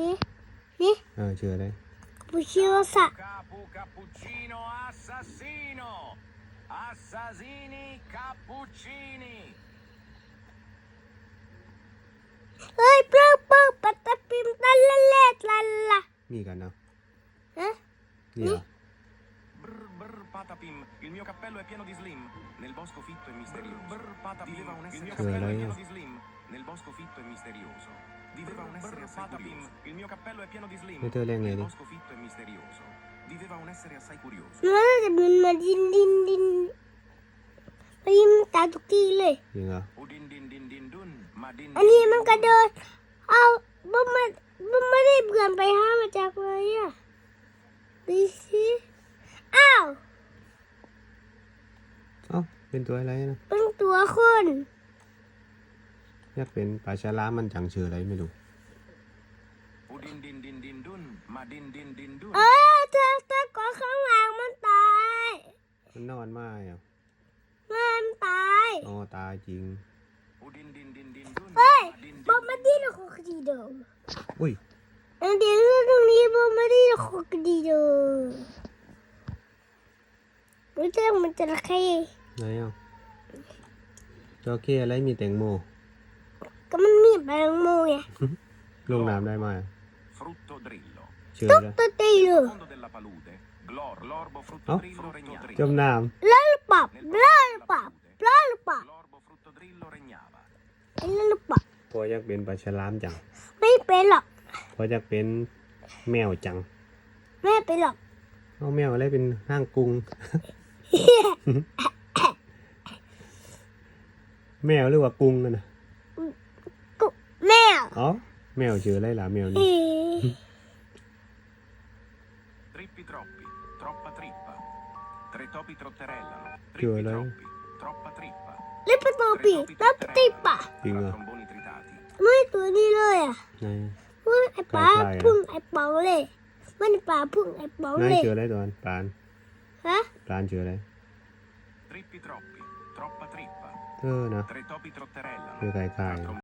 นี่นี่เออชื่ออะไรปูชิโอสะ Capu cappuccino assassino! Assassini cappuccini! เฮ้ยเปล่าเปล่าปัตตะปิมตันละเล็ดละละมีกันเนาะฮะ นี่เหรอ Brr brr patapim, il mio cappello è pieno di slim, nel bosco fitto e misterioso. Brr, patapim, viveva un essere il mio cappello è pieno di slim, nel bosco fitto e misterioso. Viveva un essere assai curioso. Il mio cappello è pieno di slim, nel bosco fitto e misterioso. Viveva un essere assai curioso. Hamat เลยจริงเหรอ Udin din din din dun, ma din อันนี้มันกระโดดเอาบ่มาบ่ไม่ได้เบื่อนไปหามาจากไหนอะดูสิอ้าวเอ้าเป็นตัวอะไรนะเป็นตัวคนอยากเป็นปลาฉลามมันจังชื่ออะไรไม่รู้ Udin din din din dun, ma din din din dun. เออเธอเธอก่อนข้างหลังมันตาย มันนอนมาอะมันตายอ๋อตายจริง Udin din din din dun, เฮ้ย ma din บอ din กมาดีนะโคกดีโดอุ้ยอันเดียวตรงนี้บอกมาดีนะโคกดีโดรู้จักมันจะระเข้ ไหนอะจอเข้อะไรมีแตงโม ก็มันมีแบงโมไงลงน้ำได้ไหม frutto drillo. ชื่อตุ๊อะไรกตาตีเล Nel ย fondo della palude, Glor, l'orbo frutto Oh. drillo regnava. จมน้แล้วหรือเปล่าแล้วหรือเปล่าแล้วหรือเปล่า L'orbo frutto drillo regnava. แล้วหรือเปล่าำพออยากเป็นปลาฉลามจังไม่เป็นหรอกพออยากเป็นแมวจัง ไม่เป็นหรอกเอาแมวอะไรเป็นห้างกรุง แมวหรือว่ากรุงกันนะกุแม่อ๋อแมวชื่ออะไรล่ะแมวเอนี่ Trippi troppi, troppa trippa. Tre topi trotterellano. Che Trippi vuole? troppi, troppa trippa. ลิปปโต Tre ปี topi ตับติปะจริง tra เหรอ tromboni tritati. ไม่ตัวนี้เลยอะไหน ว่าไอ้ป๋าใครๆอะ พุ่งไอ้เป๋าเลยมันไอ้ป๋าพุ่งไอ้เป๋าไหนเลยชื่ออะไรตอนปลานฮะปลานชื่ออะไร Trippi troppi, troppa trippa. เออนะ Tre topi trotterellano. ชื่อคล้าย Tra ๆ tromboni